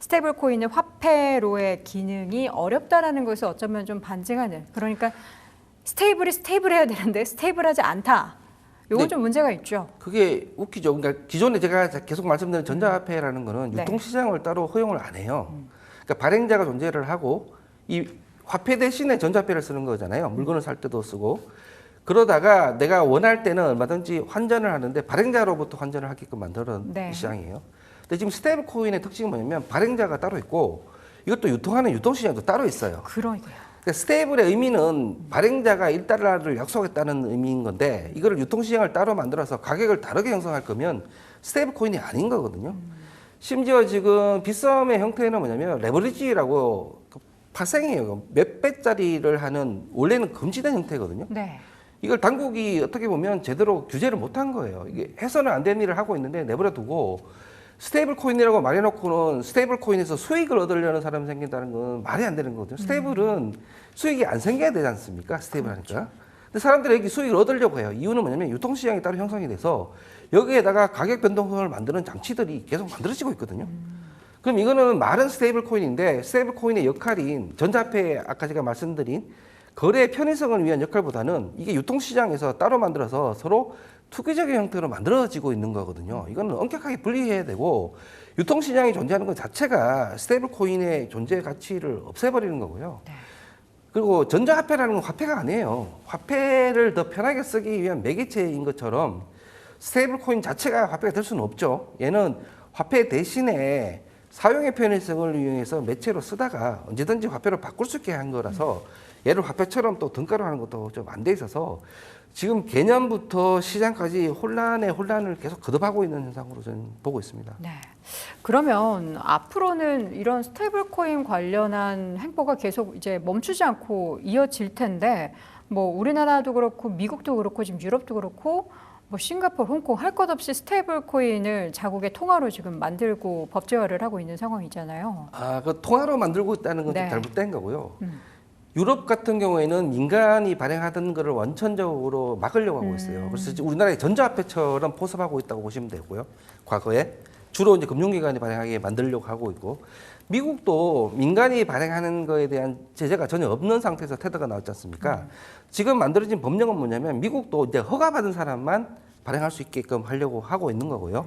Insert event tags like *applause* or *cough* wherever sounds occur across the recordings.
스테이블 코인의 화폐로의 기능이 어렵다라는 것을 어쩌면 좀 반증하는 그러니까 스테이블이 스테이블해야 되는데 스테이블하지 않다. 요건 네. 좀 문제가 있죠. 그게 웃기죠. 그러니까 기존에 제가 계속 말씀드린 전자화폐라는 거는 네. 유통시장을 따로 허용을 안 해요. 그러니까 발행자가 존재를 하고 이 화폐 대신에 전자화폐를 쓰는 거잖아요. 물건을 살 때도 쓰고 그러다가 내가 원할 때는 얼마든지 환전을 하는데 발행자로부터 환전을 하게끔 만드는 네. 시장이에요. 근데 지금 스테이블 코인의 특징이 뭐냐면 발행자가 따로 있고 이것도 유통하는 유통시장도 따로 있어요. 그러니까요. 그러니까 스테이블의 의미는 발행자가 1달러를 약속했다는 의미인 건데 이거를 유통시장을 따로 만들어서 가격을 다르게 형성할 거면 스테이블 코인이 아닌 거거든요. 심지어 지금 빗썸의 형태는 뭐냐면 레버리지라고 그 파생이에요. 몇 배짜리를 하는 원래는 금지된 형태거든요. 네. 이걸 당국이 어떻게 보면 제대로 규제를 못한 거예요. 이게 해서는 안 되는 일을 하고 있는데 내버려 두고 스테이블 코인이라고 말해놓고는 스테이블 코인에서 수익을 얻으려는 사람이 생긴다는 건 말이 안 되는 거거든요. 스테이블은 수익이 안 생겨야 되지 않습니까? 스테이블 하니까. 근데 사람들이 여기 수익을 얻으려고 해요. 이유는 뭐냐면 유통시장이 따로 형성이 돼서 여기에다가 가격 변동성을 만드는 장치들이 계속 만들어지고 있거든요. 그럼 이거는 말은 스테이블 코인인데 스테이블 코인의 역할인 전자화폐 아까 제가 말씀드린 거래 편의성을 위한 역할보다는 이게 유통시장에서 따로 만들어서 서로 투기적인 형태로 만들어지고 있는 거거든요. 이거는 엄격하게 분리해야 되고 유통시장이 존재하는 것 자체가 스테이블 코인의 존재 가치를 없애버리는 거고요. 네. 그리고 전자화폐라는 건 화폐가 아니에요. 화폐를 더 편하게 쓰기 위한 매개체인 것처럼 스테이블 코인 자체가 화폐가 될 수는 없죠. 얘는 화폐 대신에 사용의 편의성을 이용해서 매체로 쓰다가 언제든지 화폐로 바꿀 수 있게 한 거라서 얘를 화폐처럼 또 등가로 하는 것도 좀 안 돼 있어서 지금 개념부터 시장까지 혼란에 혼란을 계속 거듭하고 있는 현상으로 저는 보고 있습니다. 네. 그러면 앞으로는 이런 스테이블 코인 관련한 행보가 계속 이제 멈추지 않고 이어질 텐데 뭐 우리나라도 그렇고 미국도 그렇고 지금 유럽도 그렇고 뭐 싱가포르, 홍콩 할 것 없이 스테이블 코인을 자국의 통화로 지금 만들고 법제화를 하고 있는 상황이잖아요. 아, 그 통화로 만들고 있다는 건좀 네. 잘못된 거고요. 음. 유럽 같은 경우에는 민간이 발행하던 거를 원천적으로 막으려고 하고 있어요. 음. 그래서 우리나라의 전자화폐처럼 포섭하고 있다고 보시면 되고요. 과거에 주로 이제 금융기관이 발행하게 만들려고 하고 있고 미국도 민간이 발행하는 거에 대한 제재가 전혀 없는 상태에서 테더가 나왔지 않습니까? 지금 만들어진 법령은 뭐냐면 미국도 이제 허가받은 사람만 발행할 수 있게끔 하려고 하고 있는 거고요.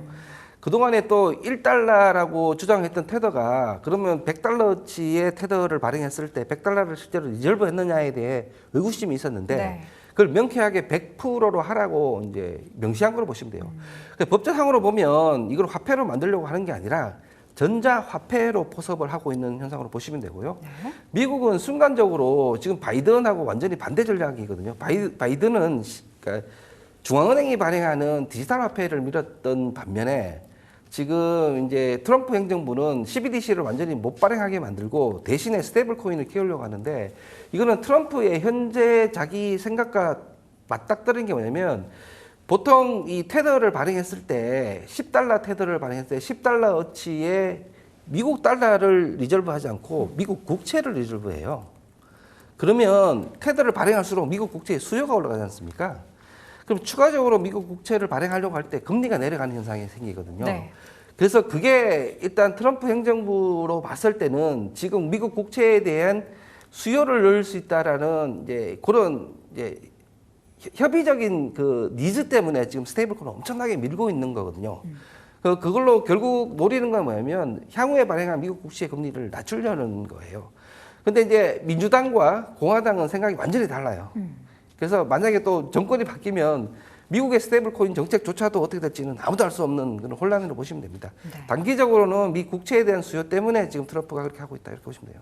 그동안에 또 1달러라고 주장했던 테더가 그러면 100달러치의 테더를 발행했을 때 100달러를 실제로 리저브 했느냐에 대해 의구심이 있었는데 네. 그걸 명쾌하게 100%로 하라고 이제 명시한 걸로 보시면 돼요. 그 법제상으로 보면 이걸 화폐로 만들려고 하는 게 아니라 전자화폐로 포섭을 하고 있는 현상으로 보시면 되고요. 네. 미국은 순간적으로 지금 바이든하고 완전히 반대 전략이거든요. 바이, 바이든은 시- 그러니까 중앙은행이 발행하는 디지털 화폐를 밀었던 반면에 지금 이제 트럼프 행정부는 CBDC를 완전히 못 발행하게 만들고 대신에 스테이블 코인을 키우려고 하는데 이거는 트럼프의 현재 자기 생각과 맞닥뜨린 게 뭐냐면 보통 이 테더를 발행했을 때 10달러 테더를 발행했을 때 10달러어치의 미국 달러를 리저브하지 않고 미국 국채를 리저브해요. 그러면 테더를 발행할수록 미국 국채의 수요가 올라가지 않습니까? 그럼 추가적으로 미국 국채를 발행하려고 할 때 금리가 내려가는 현상이 생기거든요. 네. 그래서 그게 일단 트럼프 행정부로 봤을 때는 지금 미국 국채에 대한 수요를 넣을 수 있다라는 이제 그런 이제 협- 협의적인 그 니즈 때문에 지금 스테이블코인을 엄청나게 밀고 있는 거거든요. 그 그걸로 결국 노리는 건 뭐냐면 향후에 발행한 미국 국채 금리를 낮추려는 거예요. 근데 이제 민주당과 공화당은 생각이 완전히 달라요. 그래서 만약에 또 정권이 바뀌면 미국의 스테이블 코인 정책조차도 어떻게 될지는 아무도 알 수 없는 그런 혼란으로 보시면 됩니다. 네. 단기적으로는 미 국채에 대한 수요 때문에 지금 트럼프가 그렇게 하고 있다 이렇게 보시면 돼요.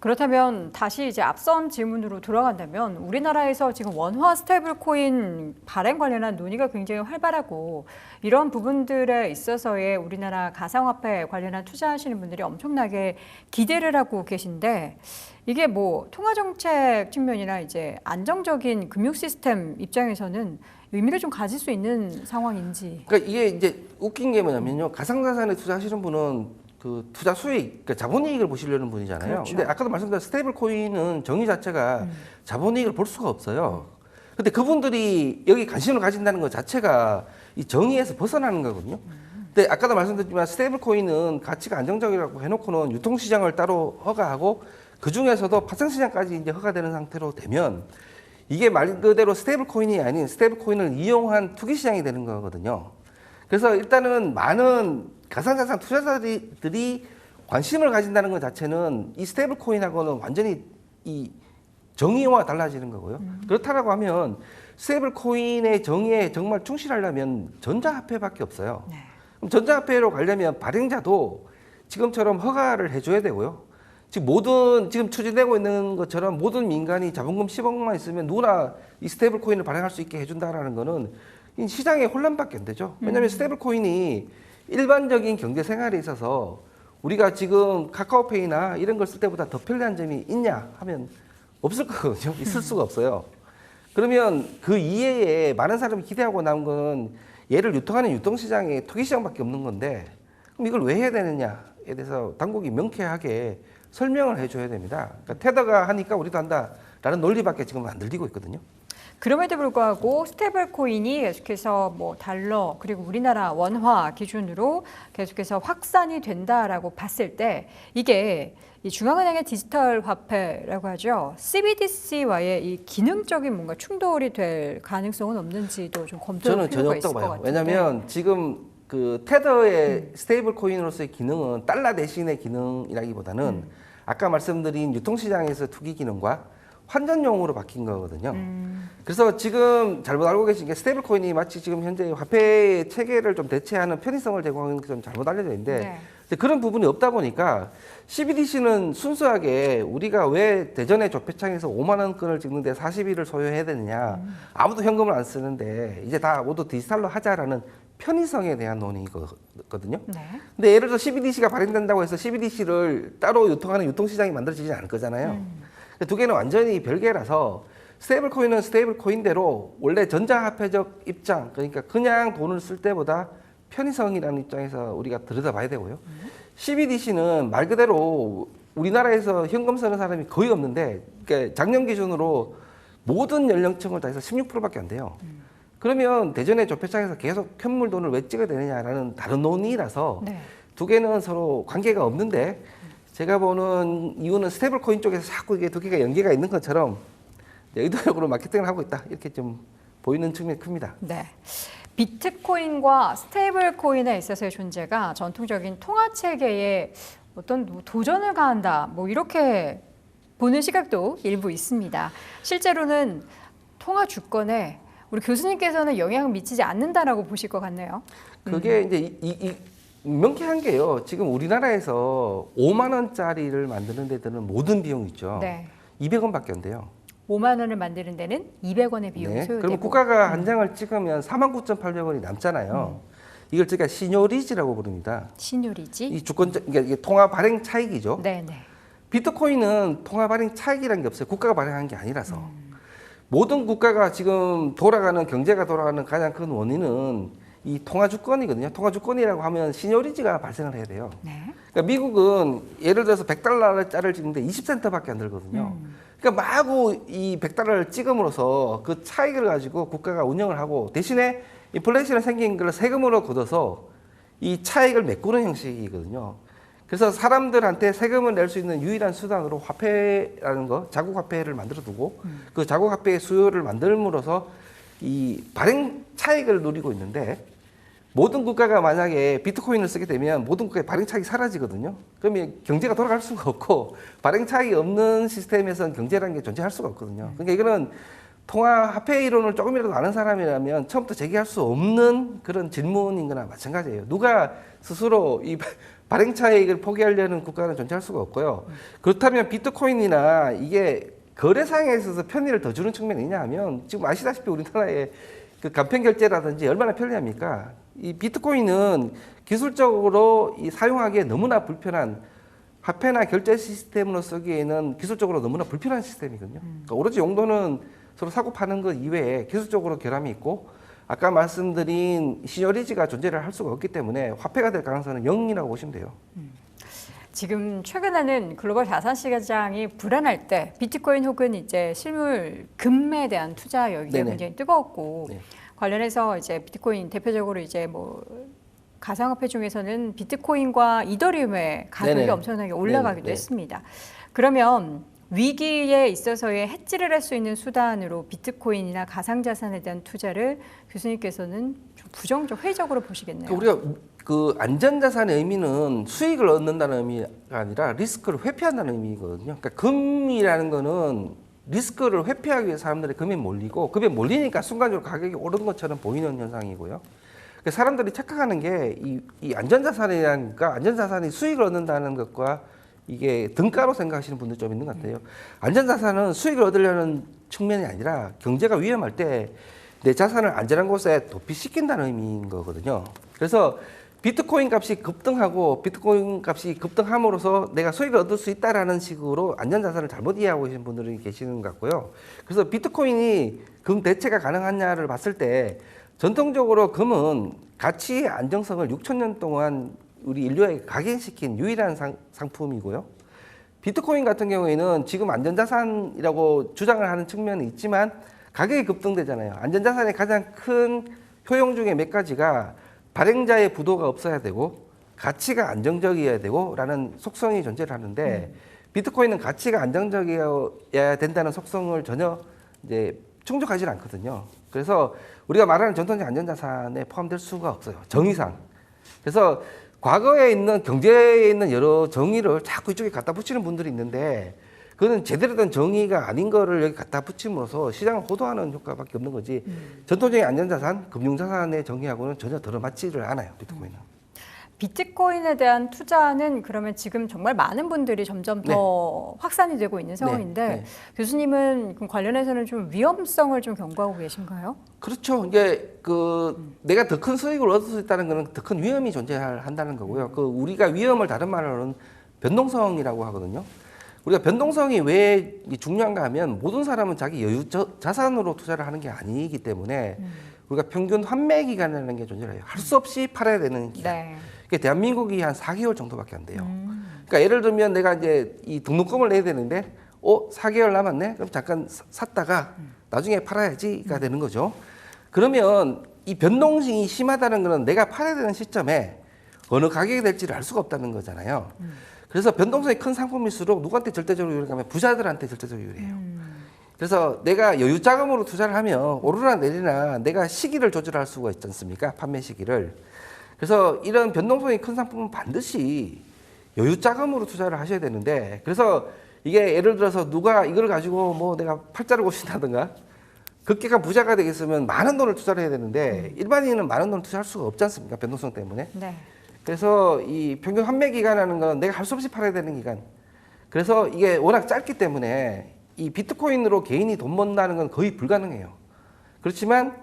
그렇다면 다시 이제 앞선 질문으로 돌아간다면 우리나라에서 지금 원화 스테이블 코인 발행 관련한 논의가 굉장히 활발하고 이런 부분들에 있어서의 우리나라 가상화폐 관련한 투자하시는 분들이 엄청나게 기대를 하고 계신데 이게 뭐 통화 정책 측면이나 이제 안정적인 금융 시스템 입장에서는 의미를 좀 가질 수 있는 상황인지. 그러니까 이게 이제 웃긴 게 뭐냐면요. 가상자산에 투자하시는 분은 그 투자 수익, 그러니까 자본이익을 보시려는 분이잖아요. 그렇죠. 근데 아까도 말씀드린 스테이블 코인은 정의 자체가 자본이익을 볼 수가 없어요. 근데 그분들이 여기 관심을 가진다는 것 자체가 이 정의에서 벗어나는 거거든요. 근데 아까도 말씀드렸지만 스테이블 코인은 가치가 안정적이라고 해놓고는 유통시장을 따로 허가하고 그 중에서도 파생시장까지 이제 허가되는 상태로 되면 이게 말 그대로 스테이블 코인이 아닌 스테이블 코인을 이용한 투기 시장이 되는 거거든요. 그래서 일단은 많은 가상자산 투자자들이 관심을 가진다는 것 자체는 이 스테이블 코인하고는 완전히 이 정의와 달라지는 거고요. 그렇다라고 하면 스테이블 코인의 정의에 정말 충실하려면 전자화폐밖에 없어요. 네. 그럼 전자화폐로 가려면 발행자도 지금처럼 허가를 해줘야 되고요. 지금 모든 지금 추진되고 있는 것처럼 모든 민간이 자본금 10억만 있으면 누구나 이 스테이블 코인을 발행할 수 있게 해준다라는 거는 이 시장의 혼란밖에 안 되죠. 왜냐하면 스테이블 코인이 일반적인 경제 생활에 있어서 우리가 지금 카카오페이나 이런 걸 쓸 때보다 더 편리한 점이 있냐 하면 없을 거거든요. *laughs* 있을 수가 없어요. 그러면 그 이외에 많은 사람이 기대하고 나온 건 얘를 유통하는 유통시장의 투기시장밖에 없는 건데 그럼 이걸 왜 해야 되느냐에 대해서 당국이 명쾌하게 설명을 해줘야 됩니다. 그러니까 테더가 하니까 우리도 한다라는 논리밖에 지금 안 들리고 있거든요. 그럼에도 불구하고 스테이블 코인이 계속해서 뭐 달러 그리고 우리나라 원화 기준으로 계속해서 확산이 된다라고 봤을 때 이게 이 중앙은행의 디지털 화폐라고 하죠. CBDC와의 이 기능적인 뭔가 충돌이 될 가능성은 없는지도 좀 필요가 없다고 있을 것. 음. 왜냐하면 지금 그 테더의 스테이블 코인으로서의 기능은 달러 대신의 기능이라기보다는 음. 아까 말씀드린 유통시장에서 투기 기능과 환전용으로 바뀐 거거든요. 음. 그래서 지금 잘못 알고 계신 게 스테이블 코인이 마치 지금 현재 화폐 체계를 좀 대체하는 편의성을 제공하는 게 좀 잘못 알려져 있는데 네. 그런 부분이 없다 보니까 CBDC는 순수하게 우리가 왜 대전의 조폐창에서 5만 원권을 찍는데 40일을 소요해야 되느냐 아무도 현금을 안 쓰는데 이제 다 모두 디지털로 하자라는 편의성에 대한 논의거든요. 네. 근데 예를 들어 CBDC가 발행된다고 해서 CBDC를 따로 유통하는 유통시장이 만들어지지 않을 거잖아요. 두 개는 완전히 별개라서 스테이블 코인은 스테이블 코인대로 원래 전자화폐적 입장 그러니까 그냥 돈을 쓸 때보다 편의성이라는 입장에서 우리가 들여다봐야 되고요. CBDC는 말 그대로 우리나라에서 현금 쓰는 사람이 거의 없는데 그러니까 작년 기준으로 모든 연령층을 다 해서 16%밖에 안 돼요. 그러면 대전의 조폐창에서 계속 현물 돈을 왜 찍어야 되느냐라는 다른 논의라서 네. 두 개는 서로 관계가 없는데 제가 보는 이유는 스테이블 코인 쪽에서 자꾸 이게 두 개가 연계가 있는 것처럼 의도적으로 마케팅을 하고 있다 이렇게 좀 보이는 측면이 큽니다. 네. 비트코인과 스테이블 코인에 있어서의 존재가 전통적인 통화 체계에 어떤 뭐 도전을 가한다. 뭐 이렇게 보는 시각도 일부 있습니다. 실제로는 통화 주권에 우리 교수님께서는 영향을 미치지 않는다라고 보실 것 같네요. 그게 이제 이, 이, 이 명쾌한 게요. 지금 우리나라에서 5만 원짜리를 만드는 데들은 모든 비용 있죠. 네. 200원밖에 안 돼요. 5만 원을 만드는 데는 200원의 비용이 네. 소요되고 그러면 국가가 한 장을 찍으면 49,800원이 남잖아요. 이걸 제가 시뇨리지라고 부릅니다. 신율이지. 이 주권 그러니까 이게 통화 발행 차익이죠. 네, 네. 비트코인은 통화 발행 차익이라는 게 없어요. 국가가 발행한 게 아니라서. 모든 국가가 지금 돌아가는 경제가 돌아가는 가장 큰 원인은 이 통화 주권이거든요. 통화 주권이라고 하면 시뇨리지가 발생을 해야 돼요. 네. 그러니까 미국은 예를 들어서 100달러짜리를 찍는데 20센트밖에 안 들거든요. 음. 그러니까 마구 이 100달러를 찍음으로써 그 차익을 가지고 국가가 운영을 하고 대신에 인플레이션이 생긴 걸 세금으로 걷어서 이 차익을 메꾸는 형식이거든요. 그래서 사람들한테 세금을 낼 수 있는 유일한 수단으로 화폐라는 거, 자국 화폐를 만들어 두고 그 자국 화폐의 수요를 만들므로써 이 발행 차익을 누리고 있는데 모든 국가가 만약에 비트코인을 쓰게 되면 모든 국가의 발행 차익이 사라지거든요. 그러면 경제가 돌아갈 수가 없고 발행 차익이 없는 시스템에서는 경제라는 게 존재할 수가 없거든요. 그러니까 이거는 통화 화폐 이론을 조금이라도 아는 사람이라면 처음부터 제기할 수 없는 그런 질문인 거나 마찬가지예요. 누가 스스로 이 발행 차익을 포기하려는 국가는 존재할 수가 없고요. 그렇다면 비트코인이나 이게 거래상에 있어서 편의를 더 주는 측면이 있냐 하면 지금 아시다시피 우리나라의 그 간편 결제라든지 얼마나 편리합니까? 이 비트코인은 기술적으로 이 사용하기에 너무나 불편한 화폐나 결제 시스템으로 쓰기에는 기술적으로 너무나 불편한 시스템이거든요. 그러니까 오로지 용도는 서로 사고 파는 것 이외에 기술적으로 결함이 있고 아까 말씀드린 시너리지가 존재를 할 수가 없기 때문에 화폐가 될 가능성은 0이라고 보시면 돼요. 지금 최근에는 글로벌 자산 시장이 불안할 때 비트코인 혹은 이제 실물 금에 대한 투자 열기가 네네. 굉장히 뜨거웠고 네. 관련해서 이제 비트코인 대표적으로 이제 뭐 가상화폐 중에서는 비트코인과 이더리움의 가격이 네네. 엄청나게 올라가기도 네네. 했습니다. 그러면 위기에 있어서의 해지를 할 수 있는 수단으로 비트코인이나 가상자산에 대한 투자를 교수님께서는 좀 부정적, 회의적으로 보시겠네요. 그러니까 우리가 그 안전자산의 의미는 수익을 얻는다는 의미가 아니라 리스크를 회피한다는 의미거든요. 그러니까 금이라는 거는 리스크를 회피하기 위해서 사람들이 금에 몰리고 금에 몰리니까 순간적으로 가격이 오르는 것처럼 보이는 현상이고요. 그러니까 사람들이 착각하는 게이이 안전자산이라니까 안전자산이 수익을 얻는다는 것과 이게 등가로 생각하시는 분들 좀 있는 것 같아요. 안전 자산은 수익을 얻으려는 측면이 아니라 경제가 위험할 때 내 자산을 안전한 곳에 도피시킨다는 의미인 거거든요. 그래서 비트코인 값이 급등하고 비트코인 값이 급등함으로써 내가 수익을 얻을 수 있다라는 식으로 안전 자산을 잘못 이해하고 계신 분들이 계시는 것 같고요. 그래서 비트코인이 금 대체가 가능하냐를 봤을 때 전통적으로 금은 가치의 안정성을 6천 년 동안 우리 인류에게 각인시킨 유일한 상, 상품이고요. 비트코인 같은 경우에는 지금 안전자산이라고 주장을 하는 측면이 있지만 가격이 급등되잖아요. 안전자산의 가장 큰 효용 중에 몇 가지가 발행자의 부도가 없어야 되고 가치가 안정적이어야 되고 라는 속성이 존재를 하는데 비트코인은 가치가 안정적이어야 된다는 속성을 전혀 이제 충족하지 않거든요. 그래서 우리가 말하는 전통적 안전자산에 포함될 수가 없어요. 정의상. 그래서 과거에 있는 경제에 있는 여러 정의를 자꾸 이쪽에 갖다 붙이는 분들이 있는데 그거는 제대로 된 정의가 아닌 거를 여기 갖다 붙임으로써 시장을 호도하는 효과밖에 없는 거지 전통적인 안전자산, 금융자산의 정의하고는 전혀 들어맞지를 않아요 비트코인은. 비트코인에 대한 투자는 그러면 지금 정말 많은 분들이 점점 더 확산이 되고 있는 상황인데 네. 교수님은 그럼 관련해서는 좀 위험성을 좀 경고하고 계신가요? 그렇죠. 이게 그 내가 더 큰 수익을 얻을 수 있다는 것은 더 큰 위험이 존재한다는 거고요. 그 우리가 위험을 다른 말로는 변동성이라고 하거든요. 우리가 변동성이 왜 중요한가 하면 모든 사람은 자기 여유 저- 자산으로 투자를 하는 게 아니기 때문에 우리가 평균 환매 기간이라는 게 존재를 해요. 할 수 없이 팔아야 되는 기간. 네. 그게 대한민국이 한 4개월 정도밖에 안 돼요. 음. 그러니까 예를 들면 내가 이제 이 등록금을 내야 되는데, 어, 4개월 남았네? 그럼 잠깐 사- 샀다가 나중에 팔아야지가 되는 거죠. 그러면 이 변동성이 심하다는 거는 내가 팔아야 되는 시점에 어느 가격이 될지를 알 수가 없다는 거잖아요. 그래서 변동성이 큰 상품일수록 누구한테 절대적으로 유리하면 부자들한테 절대적으로 유리해요. 그래서 내가 여유 자금으로 투자를 하면 오르나 내리나 내가 시기를 조절할 수가 있지 않습니까? 판매 시기를. 그래서 이런 변동성이 큰 상품은 반드시 여유 자금으로 투자를 하셔야 되는데 그래서 이게 예를 들어서 누가 이걸 가지고 뭐 내가 팔자를 고신다든가 극계가 부자가 되겠으면 많은 돈을 투자를 해야 되는데 일반인은 많은 돈을 투자할 수가 없지 않습니까? 변동성 때문에. 네. 그래서 이 평균 환매 기간이라는 건 내가 할 수 없이 팔아야 되는 기간. 그래서 이게 워낙 짧기 때문에 이 비트코인으로 개인이 돈 번다는 건 거의 불가능해요. 그렇지만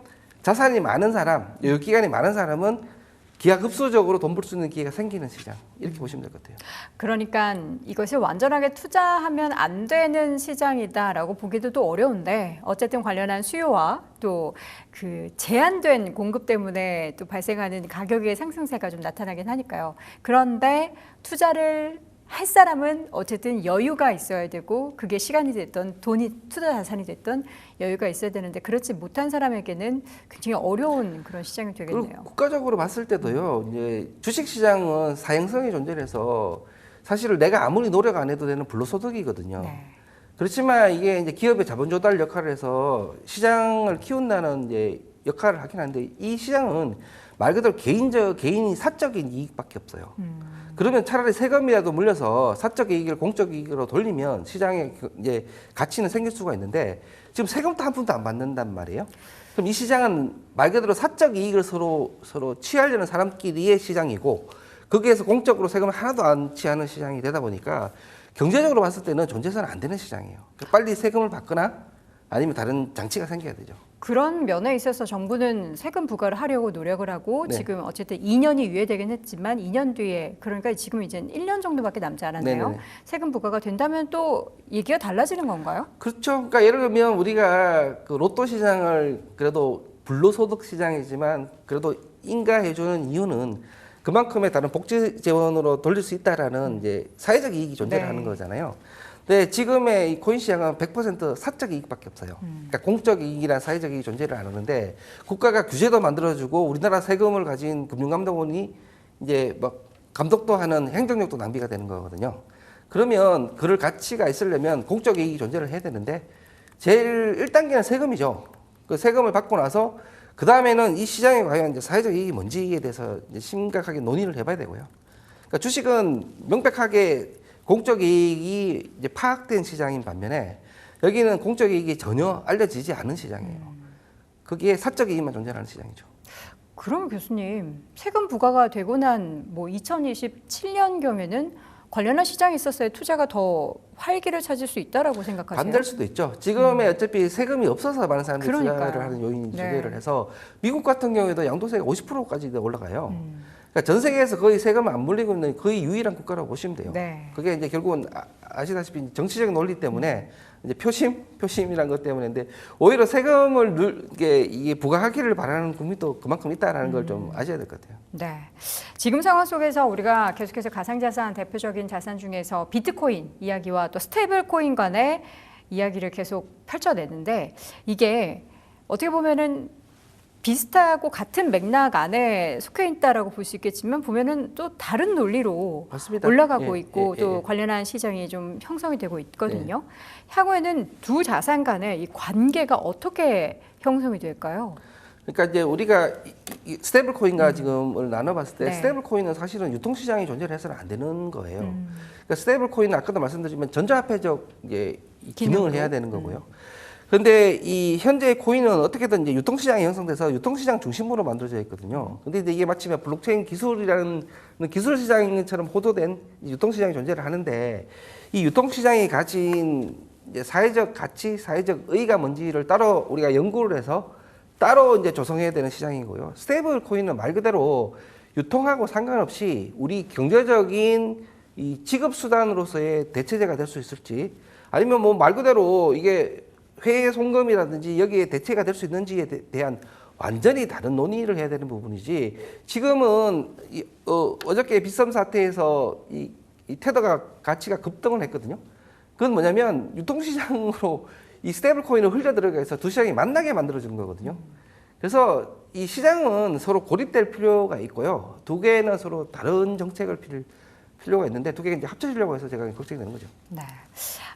자산이 많은 사람, 여유 기간이 많은 사람은 기하급수적으로 돈 벌 수 있는 기회가 생기는 시장 이렇게 보시면 될 것 같아요. 그러니까 이것을 완전하게 투자하면 안 되는 시장이다라고 보기도 또 어려운데 어쨌든 관련한 수요와 또 그 제한된 공급 때문에 또 발생하는 가격의 상승세가 좀 나타나긴 하니까요. 그런데 투자를 할 사람은 어쨌든 여유가 있어야 되고 그게 시간이 됐던 돈이 투자 자산이 됐던 여유가 있어야 되는데 그렇지 못한 사람에게는 굉장히 어려운 그런 시장이 되겠네요. 국가적으로 봤을 때도요. 이제 주식 시장은 사행성이 존재해서 사실은 내가 아무리 노력 안 해도 되는 불로소득이거든요. 네. 그렇지만 이게 이제 기업의 자본 조달 역할을 해서 시장을 키운다는 이제 역할을 하긴 하는데 이 시장은 말 그대로 개인적 개인이 사적인 이익밖에 없어요. 음. 그러면 차라리 세금이라도 물려서 사적 이익을 공적 이익으로 돌리면 시장에 그 이제 가치는 생길 수가 있는데 지금 세금도 한 푼도 안 받는단 말이에요. 그럼 이 시장은 말 그대로 사적 이익을 서로 서로 취하려는 사람끼리의 시장이고 거기에서 공적으로 세금을 하나도 안 취하는 시장이 되다 보니까 경제적으로 봤을 때는 존재해서는 안 되는 시장이에요. 빨리 세금을 받거나 아니면 다른 장치가 생겨야 되죠. 그런 면에 있어서 정부는 세금 부과를 하려고 노력을 하고 네. 지금 어쨌든 2년이 유예되긴 했지만 2년 뒤에 그러니까 지금 이제 1년 정도밖에 남지 않았네요. 네네네. 세금 부과가 된다면 또 얘기가 달라지는 건가요? 그렇죠. 그러니까 예를 들면 우리가 그 로또 시장을 그래도 불로소득 시장이지만 그래도 인가해주는 이유는 그만큼의 다른 복지 재원으로 돌릴 수 있다라는 이제 사회적 이익이 존재를 네. 하는 거잖아요. 근데 지금의 이 코인 시장은 100% 사적 이익밖에 없어요. 그러니까 공적 이익이나 사회적 이익이 존재를 안 하는데 국가가 규제도 만들어주고 우리나라 세금을 가진 금융감독원이 이제 막 감독도 하는 행정력도 낭비가 되는 거거든요. 그러면 그럴 가치가 있으려면 공적 이익이 존재를 해야 되는데 제일 1단계는 세금이죠. 그 세금을 받고 나서 그 다음에는 이 시장에 과연 이제 사회적 이익이 뭔지에 대해서 심각하게 논의를 해봐야 되고요. 그러니까 주식은 명백하게 공적 이익이 이제 파악된 시장인 반면에 여기는 공적 이익이 전혀 알려지지 않은 시장이에요. 거기에 사적 이익만 존재하는 시장이죠. 그러면 교수님 세금 부과가 되고 난 뭐 2027년 경에는 관련한 시장에 있었어야 투자가 더 활기를 찾을 수 있다라고 생각하세요? 반대일 수도 있죠. 지금의 어차피 세금이 없어서 많은 사람들이 음. 그러니까요. 투자를 하는 요인이 네. 존재를 해서 미국 같은 경우에도 양도세가 50%까지 올라가요. 음. 그러니까 전 세계에서 거의 세금을 안 물리고 있는 거의 유일한 국가라고 보시면 돼요. 네. 그게 이제 결국은 아- 아시다시피 정치적인 논리 때문에 이제 표심, 표심이란 것 때문인데 오히려 세금을 늘 이게 이게 부과하기를 바라는 국민도 그만큼 있다라는 걸 음. 좀 아셔야 될 것 같아요. 네. 지금 상황 속에서 우리가 계속해서 가상자산 대표적인 자산 중에서 비트코인 이야기와 또 스테이블 코인 간의 이야기를 계속 펼쳐내는데 이게 어떻게 보면은 비슷하고 같은 맥락 안에 속해 있다라고 볼 수 있겠지만 보면은 또 다른 논리로 맞습니다. 올라가고 예, 있고 예, 또 예. 관련한 시장이 좀 형성이 되고 있거든요. 향후에는 두 자산 간의 이 관계가 어떻게 형성이 될까요? 그러니까 이제 우리가 스테이블 코인과 지금을 나눠봤을 때 네. 스테이블 코인은 사실은 유통시장이 존재를 해서는 안 되는 거예요. 음. 그러니까 스테이블 코인은 아까도 말씀드렸지만 전자화폐적 이제 이 기능을 기능으로? 해야 되는 거고요. 그 런데 이 현재 코인은 어떻게든 이제 유통시장이 형성돼서 유통시장 중심으로 만들어져 있거든요. 근데 이제 이게 마침에 블록체인 기술이라는 기술 시장처럼 호도된 이 유통시장이 존재를 하는데 이 유통시장이 가진 이제 사회적 가치, 사회적 의의가 뭔지를 따로 우리가 연구를 해서 따로 이제 조성해야 되는 시장이고요. 스테이블 코인은 말 그대로 유통하고 상관없이 우리 경제적인 이 지급 수단으로서의 대체제가 될 수 있을지 아니면 뭐 말 그대로 이게 회계 송금이라든지 여기에 대체가 될 수 있는지에 대- 대한 완전히 다른 논의를 해야 되는 부분이지 지금은 이, 어, 어저께 빗썸 사태에서 이, 이 테더가 가치가 급등을 했거든요. 그건 뭐냐면 유통시장으로 이 스테이블 코인을 흘려 들어가서 두 시장이 만나게 만들어주는 거거든요. 그래서 이 시장은 서로 고립될 필요가 있고요. 두 개는 서로 다른 정책을 필 필요가 있는데 두 개가 이제 합쳐지려고 해서 제가 걱정이 되는 거죠. 네.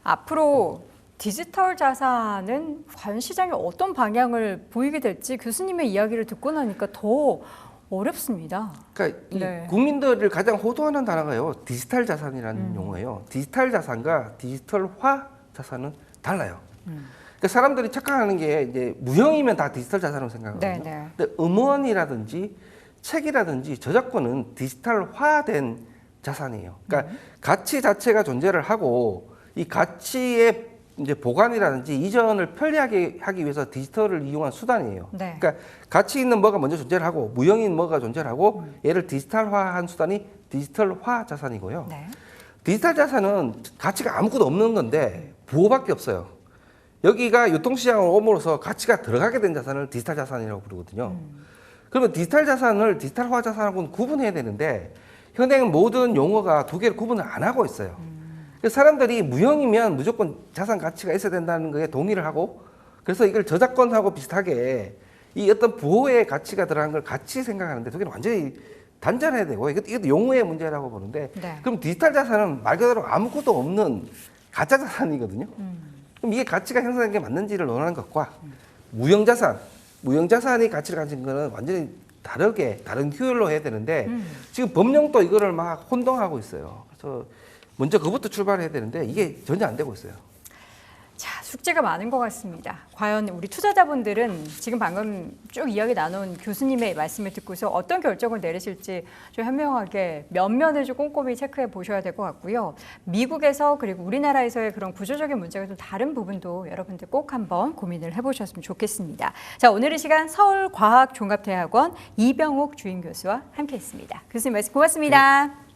앞으로 디지털 자산은 과연 시장이 어떤 방향을 보이게 될지 교수님의 이야기를 듣고 나니까 더 어렵습니다. 그러니까 이 네. 국민들을 가장 호도하는 단어가요 디지털 자산이라는 음. 용어예요. 디지털 자산과 디지털화 자산은 달라요. 음. 그러니까 사람들이 착각하는 게 이제 무형이면 다 디지털 자산으로 생각하거든요. 네, 네. 근데 음원이라든지 책이라든지 저작권은 디지털화된 자산이에요. 그러니까 음. 가치 자체가 존재를 하고 이 가치의 이제 보관이라든지 이전을 편리하게 하기 위해서 디지털을 이용한 수단이에요. 네. 그러니까 가치 있는 뭐가 먼저 존재를 하고 무형인 뭐가 존재를 하고 음. 얘를 디지털화한 수단이 디지털화 자산이고요. 네. 디지털 자산은 가치가 아무것도 없는 건데 부호밖에 없어요. 여기가 유통시장으로 옴으로써 가치가 들어가게 된 자산을 디지털 자산이라고 부르거든요. 그러면 디지털 자산을 디지털화 자산하고는 구분해야 되는데 현행 모든 용어가 두 개를 구분을 안 하고 있어요. 그래서 사람들이 무형이면 무조건 자산 가치가 있어야 된다는 거에 동의를 하고 그래서 이걸 저작권하고 비슷하게 이 어떤 부호의 가치가 들어간 걸 같이 생각하는데 두 개는 완전히 단절해야 되고 이것도, 이것도 용어의 문제라고 보는데 네. 그럼 디지털 자산은 말 그대로 아무것도 없는 가짜 자산이거든요. 음. 그럼 이게 가치가 형성된 게 맞는지를 논하는 것과 무형 자산, 무형 자산이 가치를 가진 거는 완전히 다르게 다른 규율로 해야 되는데 음. 지금 법령도 이거를 막 혼동하고 있어요. 그래서 먼저 그부터 출발해야 되는데 이게 전혀 안 되고 있어요. 자, 숙제가 많은 것 같습니다. 과연 우리 투자자분들은 지금 방금 쭉 이야기 나눈 교수님의 말씀을 듣고서 어떤 결정을 내리실지 좀 현명하게 면면을 좀 꼼꼼히 체크해 보셔야 될 것 같고요. 미국에서 그리고 우리나라에서의 그런 구조적인 문제가 좀 다른 부분도 여러분들 꼭 한번 고민을 해보셨으면 좋겠습니다. 자, 오늘 이 시간 서울과학종합대학원 이병옥 주임 교수와 함께했습니다. 교수님 말씀 고맙습니다.